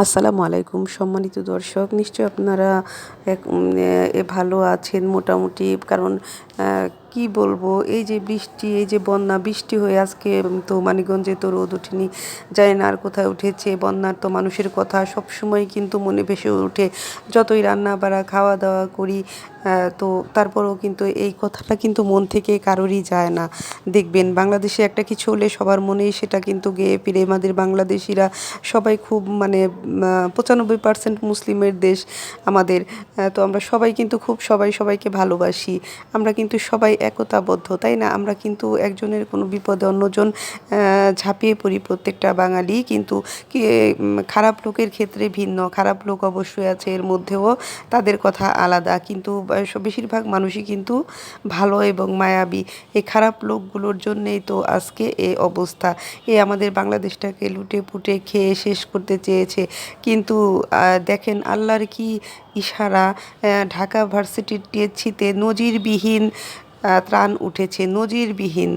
আসসালামু আলাইকুম সম্মানিত দর্শক। নিশ্চয় আপনারা এক ভালো আছেন মোটামুটি কারণ কি বলব? এই যে বৃষ্টি, এই যে বন্যা, বৃষ্টি হয়ে আজকে তো মানিকগঞ্জে তো রোদ ওঠেনি। জানি না আর কোথায় উঠেছে, বন্যার তো মানুষের কথা সব সময় কিন্তু মনে ভেসে ওঠে। যতই রান্না বাড়া খাওয়া দাওয়া করি তো তারপরেও কিন্তু এই কথাটা কিন্তু মন থেকে কারোরই যায় না। দেখবেন বাংলাদেশে একটা কিছু হলে সবার মনেই সেটা কিন্তু গেয়ে ফিরে। আমাদের বাংলাদেশিরা সবাই খুব মানে পঁচানব্বই পার্সেন্ট মুসলিমের দেশ আমাদের। তো আমরা সবাই কিন্তু খুব, সবাই সবাইকে ভালোবাসি। আমরা কিন্তু সবাই একতাবদ্ধ, তাই না? আমরা কিন্তু একজনের কোনো বিপদে অন্যজন ঝাঁপিয়ে পড়ি প্রত্যেকটা বাঙালি। কিন্তু খারাপ লোকের ক্ষেত্রে ভিন্ন, খারাপ লোক অবশ্যই আছে, এর মধ্যেও তাদের কথা আলাদা। কিন্তু বেশিরভাগ মানুষই কিন্তু ভালো এবং মায়াবী। এই খারাপ লোকগুলোর জন্যেই তো আজকে এই অবস্থা। এ আমাদের বাংলাদেশটাকে লুটে পুটে খেয়ে শেষ করতে চেয়েছে। কিন্তু দেখেন আল্লাহর কি ইশারা ঢাকা ভার্সিটির টিএসসিতে নজিরবিহীন ত্রাণ উঠেছে নজিরবিহীন।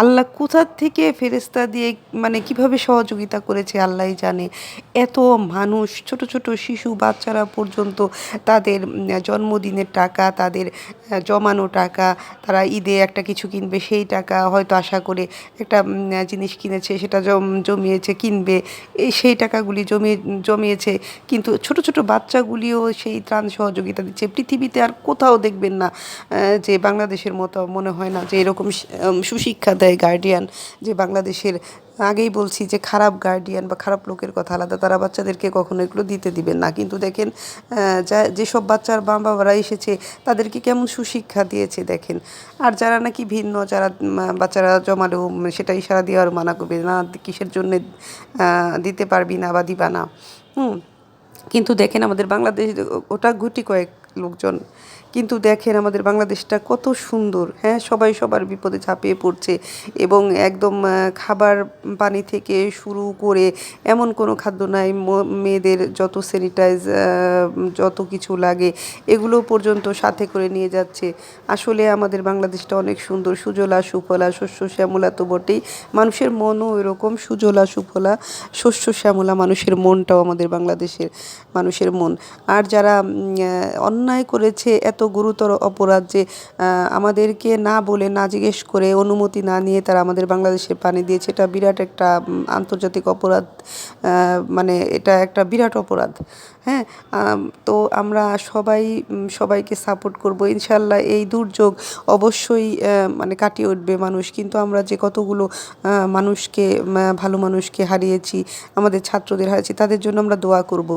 আল্লাহ কোথার থেকে ফেরেস্তা দিয়ে মানে কীভাবে সহযোগিতা করেছে আল্লাহই জানে। এত মানুষ, ছোট ছোট শিশু, বাচ্চারা পর্যন্ত তাদের জন্মদিনের টাকা, তাদের জমানো টাকা, তারা ঈদে একটা কিছু কিনবে, সেই টাকা হয়তো আশা করে একটা জিনিস কিনেছে, সেটা জমিয়েছে, কিনবে সেই টাকাগুলি জমিয়ে জমিয়েছে। কিন্তু ছোট ছোট বাচ্চাগুলিও সেই ত্রাণ সহযোগিতা দিচ্ছে। পৃথিবীতে আর কোথাও দেখবেন না যে বাংলাদেশের মতো মনে হয় না যে এরকম সুশিক্ষা দেয়। গার্ডিয়ান যে বাংলাদেশের আগেই বলছি যে খারাপ গার্ডিয়ান বা খারাপ লোকের কথা আলাদা, তারা বাচ্চাদেরকে কখনো এগুলো দিতে দিবেন না। কিন্তু দেখেন যা, যেসব বাচ্চার মা বাবারা এসেছে, তাদেরকে কেমন সুশিক্ষা দিয়েছে দেখেন। আর যারা নাকি ভিন্ন, যারা বাচ্চারা জমালেও সেটা ইশারা দিয়ে আর মানা করবে না, কিসের জন্যে দিতে পারবি না বা দিবা না। হুম। কিন্তু দেখেন, আমাদের বাংলাদেশ, ওটা গুটি কয়েক লোকজন। কিন্তু দেখেন আমাদের বাংলাদেশটা কত সুন্দর হ্যাঁ সবাই সবার বিপদে ঝাঁপিয়ে পড়ছে এবং একদম খাবার পানি থেকে শুরু করে এমন কোনো খাদ্য নাই মেয়েদের যত স্যানিটাইজ যত কিছু লাগে এগুলো পর্যন্ত সাথে করে নিয়ে যাচ্ছে। আসলে আমাদের বাংলাদেশটা অনেক সুন্দর, সুজলা সুফলা, শস্য শ্যামলা তো বটেই, মানুষের মনও এরকম সুজলা সুফলা, শস্য শ্যামলা মানুষের মনটাও আমাদের বাংলাদেশের মানুষের মন। আর যারা অন্যায় করেছে এত গুরুতর অপরাধ যে আমাদেরকে না বলে, না জিজ্ঞেস করে অনুমতি না নিয়ে তারা আমাদের বাংলাদেশের পানি দিয়েছে। এটা বিরাট একটা আন্তর্জাতিক অপরাধ মানে এটা একটা বিরাট অপরাধ। হ্যাঁ তো আমরা সবাই সবাইকে সাপোর্ট করব। ইনশাল্লাহ এই দুর্যোগ অবশ্যই মানে কাটিয়ে উঠবে মানুষ। কিন্তু আমরা যে কতগুলো মানুষকে ভালো মানুষকে হারিয়েছি, আমাদের ছাত্রদের হারিয়েছি, তাদের জন্য আমরা দোয়া করব।